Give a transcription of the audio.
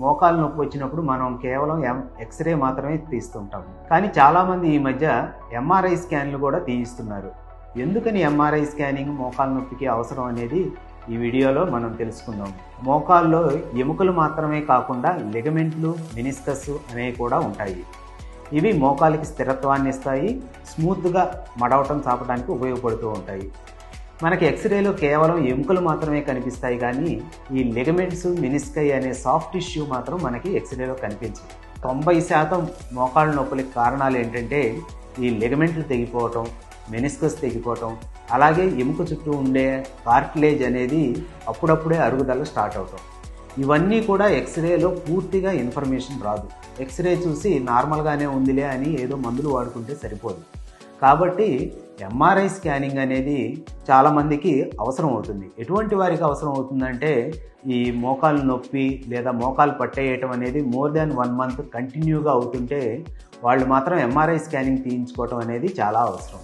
మోకాలు నొప్పి వచ్చినప్పుడు మనం కేవలం ఎం ఎక్స్రే మాత్రమే తీస్తుంటాం. కానీ చాలామంది ఈ మధ్య ఎంఆర్ఐ స్కాన్లు కూడా తీయిస్తున్నారు. ఎందుకని ఎంఆర్ఐ స్కానింగ్ మోకాలు నొప్పికి అవసరం అనేది ఈ వీడియోలో మనం తెలుసుకుందాం. మోకాల్లో ఎముకలు మాత్రమే కాకుండా లిగమెంట్లు మినిస్కస్ అనేవి కూడా ఉంటాయి. ఇవి మోకాలికి స్థిరత్వాన్ని ఇస్తాయి స్మూత్గా మడవటం చాపడానికి ఉపయోగపడుతూ ఉంటాయి. మనకి ఎక్స్రేలో కేవలం ఎముకలు మాత్రమే కనిపిస్తాయి కానీ ఈ లిగమెంట్స్ మినిస్కై అనే సాఫ్ట్ టిష్యూ మాత్రం మనకి ఎక్స్రేలో కనిపించదు. తొంభై శాతం మోకాళ్ళ నొప్పులకి కారణాలు ఏంటంటే ఈ లిగమెంట్లు తెగిపోవటం మెనిస్కస్ తెగిపోవటం అలాగే ఎముక చుట్టూ ఉండే కార్టిలేజ్ అనేది అప్పుడప్పుడే అరుగుదల స్టార్ట్ అవటం ఇవన్నీ కూడా ఎక్స్రేలో పూర్తిగా ఇన్ఫర్మేషన్ రాదు. ఎక్స్రే చూసి నార్మల్గానే ఉందిలే అని ఏదో మందులు వాడుకుంటే సరిపోదు. కాబట్టి ఎంఆర్ఐ స్కానింగ్ అనేది చాలామందికి అవసరం అవుతుంది. ఎటువంటి వారికి అవసరం అవుతుందంటే ఈ మోకాలు నొప్పి లేదా మోకాలు పట్టేయటం అనేది మోర్ దాన్ వన్ మంత్ కంటిన్యూగా అవుతుంటే వాళ్ళు మాత్రం ఎంఆర్ఐ స్కానింగ్ తీయించుకోవటం అనేది చాలా అవసరం.